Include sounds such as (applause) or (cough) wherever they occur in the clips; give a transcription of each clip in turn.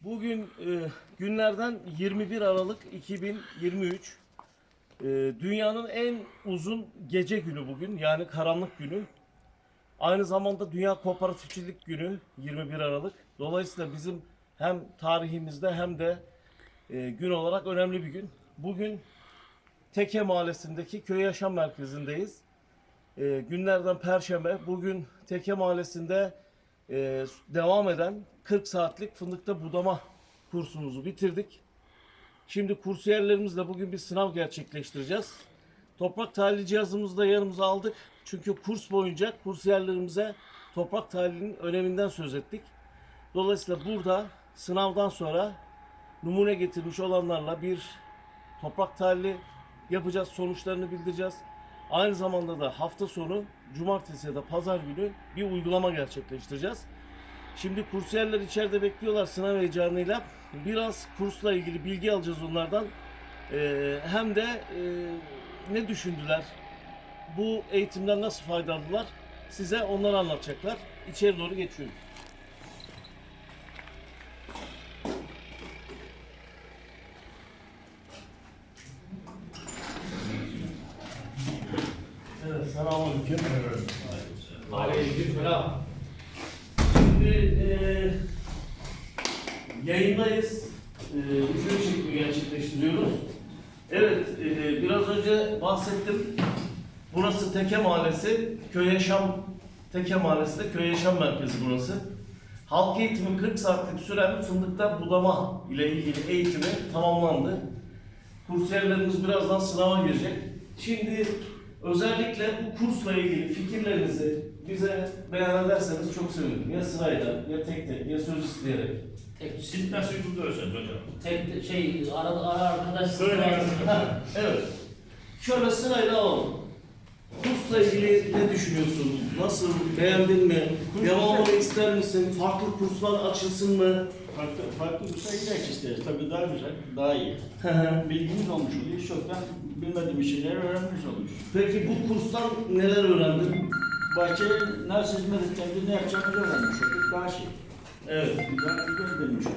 Bugün e, günlerden 21 Aralık 2023. E, dünyanın en uzun gece günü bugün. Yani karanlık günü. Aynı zamanda Dünya Kooperatifçilik Günü 21 Aralık. Dolayısıyla bizim hem tarihimizde hem de e, gün olarak önemli bir gün. Bugün Teke Mahallesi'ndeki köy yaşam merkezindeyiz. E, günlerden Perşembe. Bugün Teke Mahallesi'nde e, devam eden 40 saatlik fındıkta budama kursumuzu bitirdik. Şimdi kursiyerlerimizle bugün bir sınav gerçekleştireceğiz. Toprak tahlili cihazımızı da yanımıza aldık. Çünkü kurs boyunca kursiyerlerimize toprak tahlilinin öneminden söz ettik. Dolayısıyla burada sınavdan sonra numune getirmiş olanlarla bir toprak tahlili yapacağız, sonuçlarını bildireceğiz. Aynı zamanda da hafta sonu cumartesi ya da pazar günü bir uygulama gerçekleştireceğiz. Şimdi kursiyerler içeride bekliyorlar sınav heyecanıyla. Biraz kursla ilgili bilgi alacağız onlardan. Ee, hem de e, ne düşündüler, bu eğitimden nasıl faydalandılar size onları anlatacaklar. İçeri doğru geçiyoruz. Evet, selamünaleyküm. Aleykümselam. Şimdi e, yayındayız. E, video çekimi gerçekleştiriyoruz. Evet, e, biraz önce bahsettim. Burası Teke Mahallesi, Köy Yaşam Teke Mahallesi'nde Köy Yaşam Merkezi burası. Halk eğitimi 40 saatlik süren fındıkta budama ile ilgili eğitimi tamamlandı. Kursiyerlerimiz birazdan sınava girecek. Şimdi özellikle bu kursla ilgili fikirlerinizi bize beyan ederseniz çok sevinirim. Ya sırayla, ya tek tek, ya söz isteyerek. Tek, Siz nasıl buluyorsunuz hocam? tek şey ara, ara arkadaş. Ha, (laughs) evet. Şöyle sırayla alalım. Kursla ilgili ne düşünüyorsun? Nasıl? Beğendin mi? Devamını ister misin? Farklı kurslar açılsın mı? Farklı, farklı kursa gitmek isteriz. Tabii daha güzel, daha iyi. (laughs) Hı hı. Bilgimiz olmuş oluyor. Çoktan bilmediğimiz şeyleri öğrenmiş oluyoruz. Peki bu kurstan neler öğrendin? Bahçeye nasıl hizmet edeceğimizi, ne yapacağımızı öğrenmiş olduk. Daha şey. Evet. Bilmiş olduk.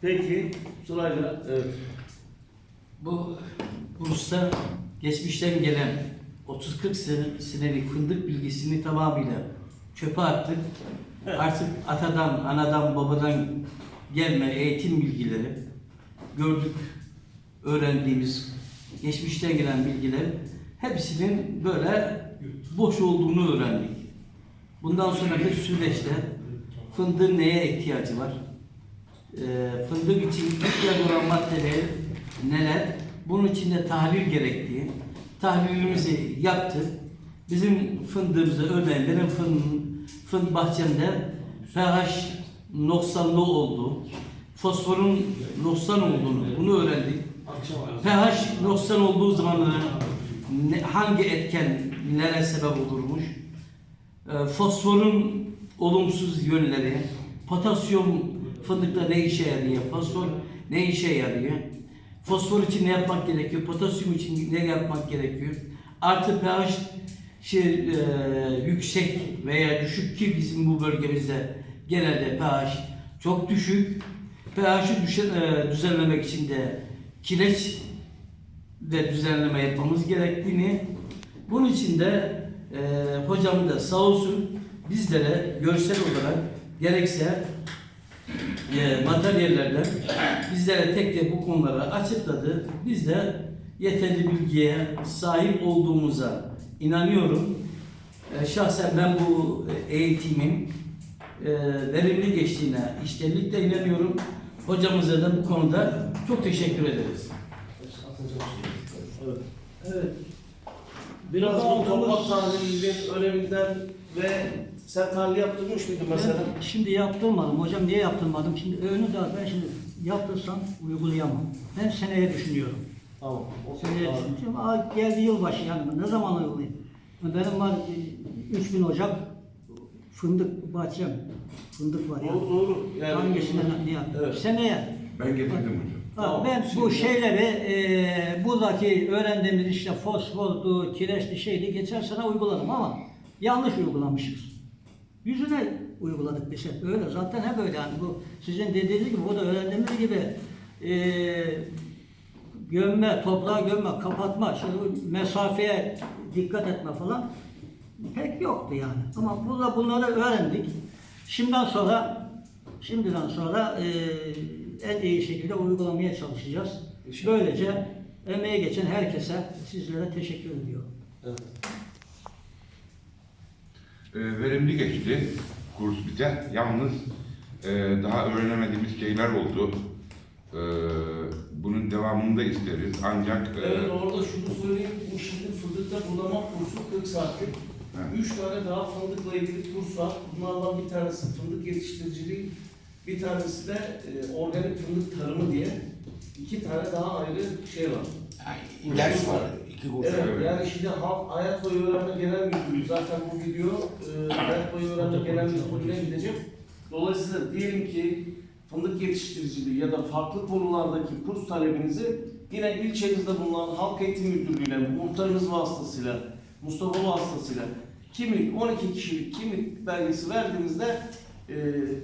Peki sırayla evet. Bu kursta geçmişten gelen 30-40 sene- senelik fındık bilgisini tamamıyla çöpe attık. Artık atadan, anadan, babadan gelme eğitim bilgileri gördük, öğrendiğimiz, geçmişten gelen bilgiler hepsinin böyle boş olduğunu öğrendik. Bundan sonraki süreçte fındığın neye ihtiyacı var? Ee, fındık için ihtiyaç olan maddeler neler? Bunun için de tahlil gerektiği. Tahlilimizi yaptık. Bizim fındığımızda örneğin benim fın, fındık bahçemde pH noksanlı olduğu, fosforun noksan olduğunu bunu öğrendik. pH noksan olduğu zaman hangi etkenlere sebep olurmuş? E, fosforun olumsuz yönleri, potasyum fındıkta ne işe yarıyor, fosfor ne işe yarıyor, fosfor için ne yapmak gerekiyor, potasyum için ne yapmak gerekiyor, artı pH şey, e, yüksek veya düşük ki bizim bu bölgemizde genelde pH çok düşük. pH'i düşe, e, düzenlemek için de kireç ve düzenleme yapmamız gerektiğini, bunun için de e, hocam da sağ olsun bizlere görsel olarak gerekse e, materyallerden bizlere tek tek bu konuları açıkladı. Biz de yeterli bilgiye sahip olduğumuza inanıyorum. E, şahsen ben bu eğitimin e, verimli geçtiğine iştenlikle inanıyorum. Hocamıza da bu konuda çok teşekkür ederiz. Evet. Evet. Biraz bu toprak tahlilinin öneminden ve sen tahlil yaptırmış mıydın mesela? Ben şimdi yaptırmadım. Hocam niye yaptırmadım? Şimdi önü de ben şimdi yaptırsam uygulayamam. Ben seneye düşünüyorum. Tamam. O Seneye Tamam. düşünüyorum. Aa, geldi yılbaşı yani ne zaman uygulayayım? Benim var e, 3000 Ocak fındık bahçem. Fındık var ya. Doğru doğru. Yani, Hangisinden ne yapayım? Evet. Seneye. Ben getirdim hocam. Ha, Tamam, ben bu şeyleri e, buradaki öğrendiğimiz işte fosfordu, kireçli şeydi geçen sene uyguladım ama yanlış uygulamışız. Yüzüne uyguladık bir şey. Öyle zaten hep öyle yani bu sizin dediğiniz gibi bu da öğrendiğimiz gibi eee gömme, toprağa gömme, kapatma, şimdi mesafeye dikkat etme falan pek yoktu yani. Ama burada bunları öğrendik. Şimdiden sonra şimdiden sonra eee, en iyi şekilde uygulamaya çalışacağız. Böylece emeği geçen herkese sizlere teşekkür ediyorum. Evet. E, verimli geçti kurs bize. Yalnız e, daha öğrenemediğimiz şeyler oldu. E, bunun devamını da isteriz. Ancak e, Evet orada şunu söyleyeyim. Bu şimdi fındıkta budama kursu 40 saatlik. Evet. 3 tane daha fındıkla ilgili kurs var. Bunlardan bir tanesi fındık yetiştiriciliği, bir tanesi de e, organik fındık tarımı diye iki tane daha ayrı şey var. Yani ders var. Evet, Evet. yani şimdi halk hayat boyu öğrenme genel müdürlüğü zaten bu video e, hayat boyu öğrenme genel müdürlüğüne gidecek. Dolayısıyla diyelim ki fındık yetiştiriciliği ya da farklı konulardaki kurs talebinizi yine ilçenizde bulunan halk eğitim müdürlüğüyle, muhtarınız vasıtasıyla, Mustafa vasıtasıyla kimlik, 12 kişilik kimlik belgesi verdiğinizde e,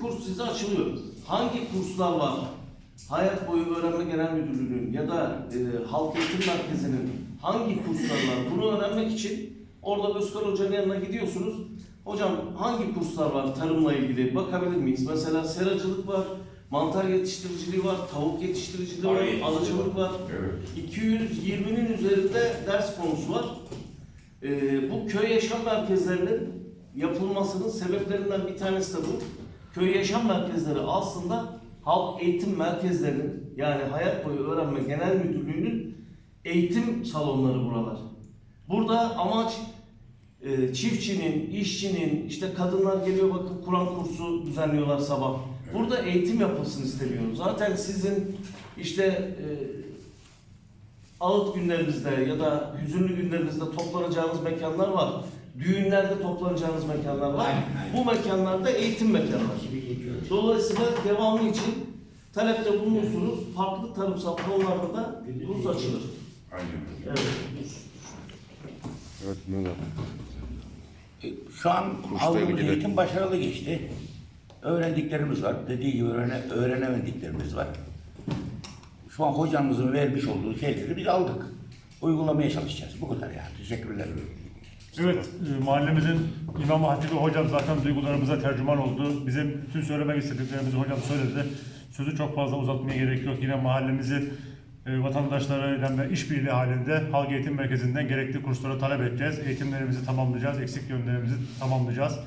kurs size açılıyor. Hangi kurslar var? Hayat Boyu Öğrenme Genel Müdürlüğü'nün ya da e, Halk Eğitim Merkezi'nin hangi kurslar var? Bunu öğrenmek için orada Özkan Hoca'nın yanına gidiyorsunuz. Hocam hangi kurslar var tarımla ilgili bakabilir miyiz? Mesela seracılık var, mantar yetiştiriciliği var, tavuk yetiştiriciliği var, yetiştiriciliği alıcılık var. evet. 220'nin üzerinde ders konusu var. Ee, bu köy yaşam merkezlerinin yapılmasının sebeplerinden bir tanesi de bu. Köy yaşam merkezleri aslında halk eğitim merkezlerinin yani Hayat Boyu Öğrenme Genel Müdürlüğü'nün eğitim salonları buralar. Burada amaç e, çiftçinin, işçinin, işte kadınlar geliyor bakın Kur'an kursu düzenliyorlar sabah. Burada eğitim yapılsın isteniyor. Zaten sizin işte e, ağıt günlerinizde ya da hüzünlü günlerinizde toplanacağınız mekanlar var. Düğünlerde toplanacağınız mekanlar var. Aynen, aynen. Bu mekanlarda eğitim mekanlar. Dolayısıyla devamı için talepte bulunursunuz. Farklı tarımsal konularda da kurs açılır. Aynen. Evet. Evet E, Şu an aldığımız eğitim başarılı geçti. Öğrendiklerimiz var. Dediği gibi öğrene, öğrenemediklerimiz var. Şu an hocamızın vermiş olduğu şeyleri biz aldık. Uygulamaya çalışacağız. Bu kadar yani. Teşekkürler. Evet, e, mahallemizin İmam Hatibi hocam zaten duygularımıza tercüman oldu. Bizim bütün söylemek istediklerimizi hocam söyledi. Sözü çok fazla uzatmaya gerek yok. Yine mahallemizi e, vatandaşlarıyla ve işbirliği halinde Halk Eğitim Merkezi'nden gerekli kurslara talep edeceğiz. Eğitimlerimizi tamamlayacağız, eksik yönlerimizi tamamlayacağız.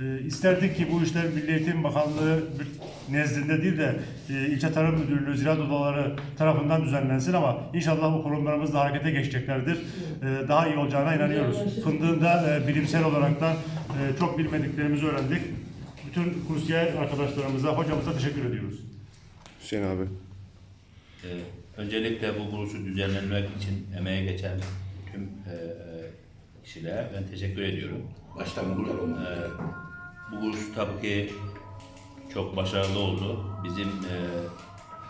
E, isterdik ki bu işler Milli Eğitim Bakanlığı nezdinde değil de e, ilçe tarım müdürlüğü, ziraat odaları tarafından düzenlensin ama inşallah bu kurumlarımız da harekete geçeceklerdir. E, daha iyi olacağına inanıyoruz. Fındığında e, bilimsel olaraktan e, çok bilmediklerimizi öğrendik. Bütün kursiyer arkadaşlarımıza, hocamıza teşekkür ediyoruz. Hüseyin abi. Ee, öncelikle bu kursu düzenlenmek için emeğe geçen tüm e, e, kişilere ben teşekkür ediyorum. Başta olmak. Ee, bu kurs tabii ki çok başarılı oldu. Bizim e,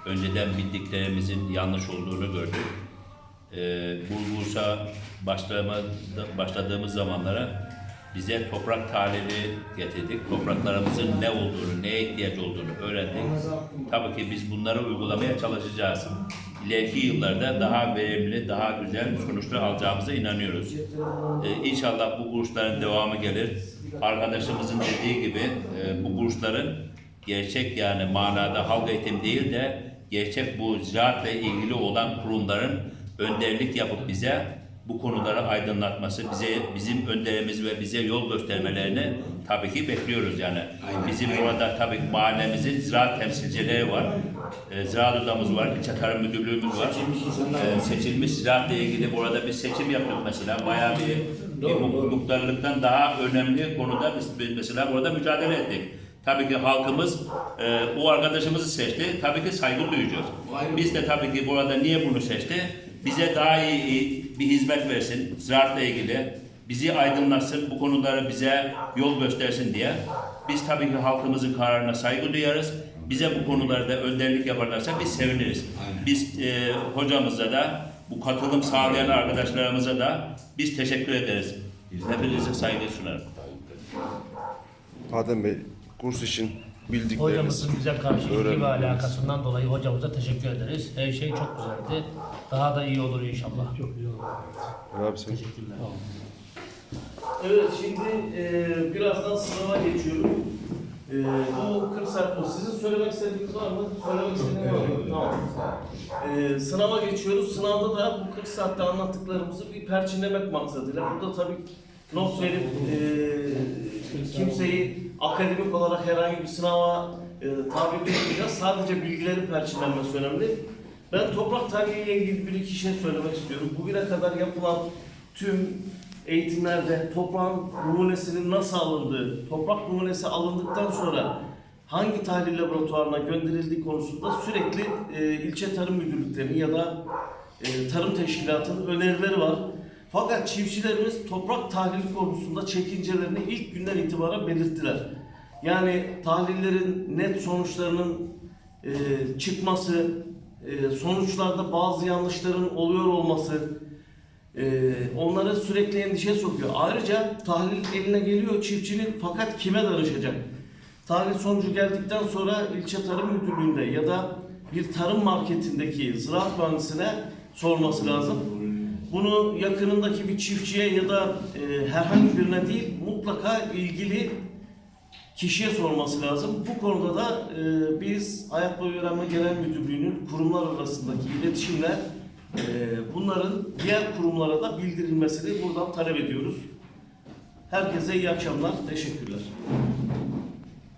önceden bildiklerimizin yanlış olduğunu gördük. E, bu başlama, başladığımız zamanlara bize toprak tahlili getirdik. Topraklarımızın ne olduğunu, neye ihtiyaç olduğunu öğrendik. Tabii ki biz bunları uygulamaya çalışacağız. İleriki yıllarda daha verimli, daha güzel sonuçlar alacağımıza inanıyoruz. Ee, inşallah bu kursların devamı gelir. Arkadaşımızın dediği gibi e, bu kursların gerçek yani manada halk eğitim değil de gerçek bu ziraatla ilgili olan kurumların önderlik yapıp bize bu konuları aydınlatması, bize bizim önderimiz ve bize yol göstermelerini tabii ki bekliyoruz yani. Aynen, Bizim aynen. burada tabii mahallemizin ziraat temsilcileri var. E, ziraat odamız var, ilçe tarım müdürlüğümüz var. Seçilmiş insanlar E, var. seçilmiş ziraatla ilgili burada bir seçim yaptık mesela. Bayağı bir, bir Doğru, doğru. muhtarlıktan daha önemli konuda biz, biz mesela burada mücadele ettik. Tabii ki halkımız e, o arkadaşımızı seçti. Tabii ki saygı duyacağız. Ayrı. Biz de tabii ki burada niye bunu seçti? Bize daha iyi, iyi bir hizmet versin ziraatla ilgili. Bizi aydınlatsın, bu konuları bize yol göstersin diye. Biz tabii ki halkımızın kararına saygı duyarız. Bize bu konularda önderlik yaparlarsa biz seviniriz. Aynen. Biz e, hocamıza da, bu katılım sağlayan arkadaşlarımıza da biz teşekkür ederiz. Hepinize saygı sunarım. Adem Bey kurs için bildikleriniz. Hocamızın bize karşı ilgi ve alakasından dolayı hocamıza teşekkür ederiz. Her şey çok güzeldi. Daha da iyi olur inşallah. Çok iyi olur. Abi sen Teşekkürler. Evet şimdi e, birazdan sınava geçiyoruz. E, bu 40 saat bu. Sizin söylemek istediğiniz var mı? Söylemek istediğiniz var mı? Tamam. E, sınava geçiyoruz. Sınavda da bu 40 saatte anlattıklarımızı bir perçinlemek maksadıyla. Burada tabii not verip e, kimseyi akademik olarak herhangi bir sınava e, tabi tutmayacağız. Sadece bilgilerin perçinlenmesi önemli. Ben toprak tarihiyle ilgili bir iki şey söylemek istiyorum. Bugüne kadar yapılan tüm eğitimlerde toprağın numunesinin nasıl alındığı, toprak numunesi alındıktan sonra hangi tahlil laboratuvarına gönderildiği konusunda sürekli e, ilçe tarım müdürlüklerinin ya da e, tarım teşkilatının önerileri var. Fakat çiftçilerimiz toprak tahlili konusunda çekincelerini ilk günden itibaren belirttiler. Yani tahlillerin net sonuçlarının e, çıkması, e, sonuçlarda bazı yanlışların oluyor olması, ee, onları sürekli endişeye sokuyor. Ayrıca tahlil eline geliyor çiftçinin fakat kime danışacak? Tahlil sonucu geldikten sonra ilçe tarım müdürlüğünde ya da bir tarım marketindeki ziraat mühendisine sorması lazım. Bunu yakınındaki bir çiftçiye ya da e, herhangi birine değil mutlaka ilgili kişiye sorması lazım. Bu konuda da e, biz Hayat Boyu Öğrenme Genel Müdürlüğü'nün kurumlar arasındaki iletişimle bunların diğer kurumlara da bildirilmesini buradan talep ediyoruz. Herkese iyi akşamlar. Teşekkürler.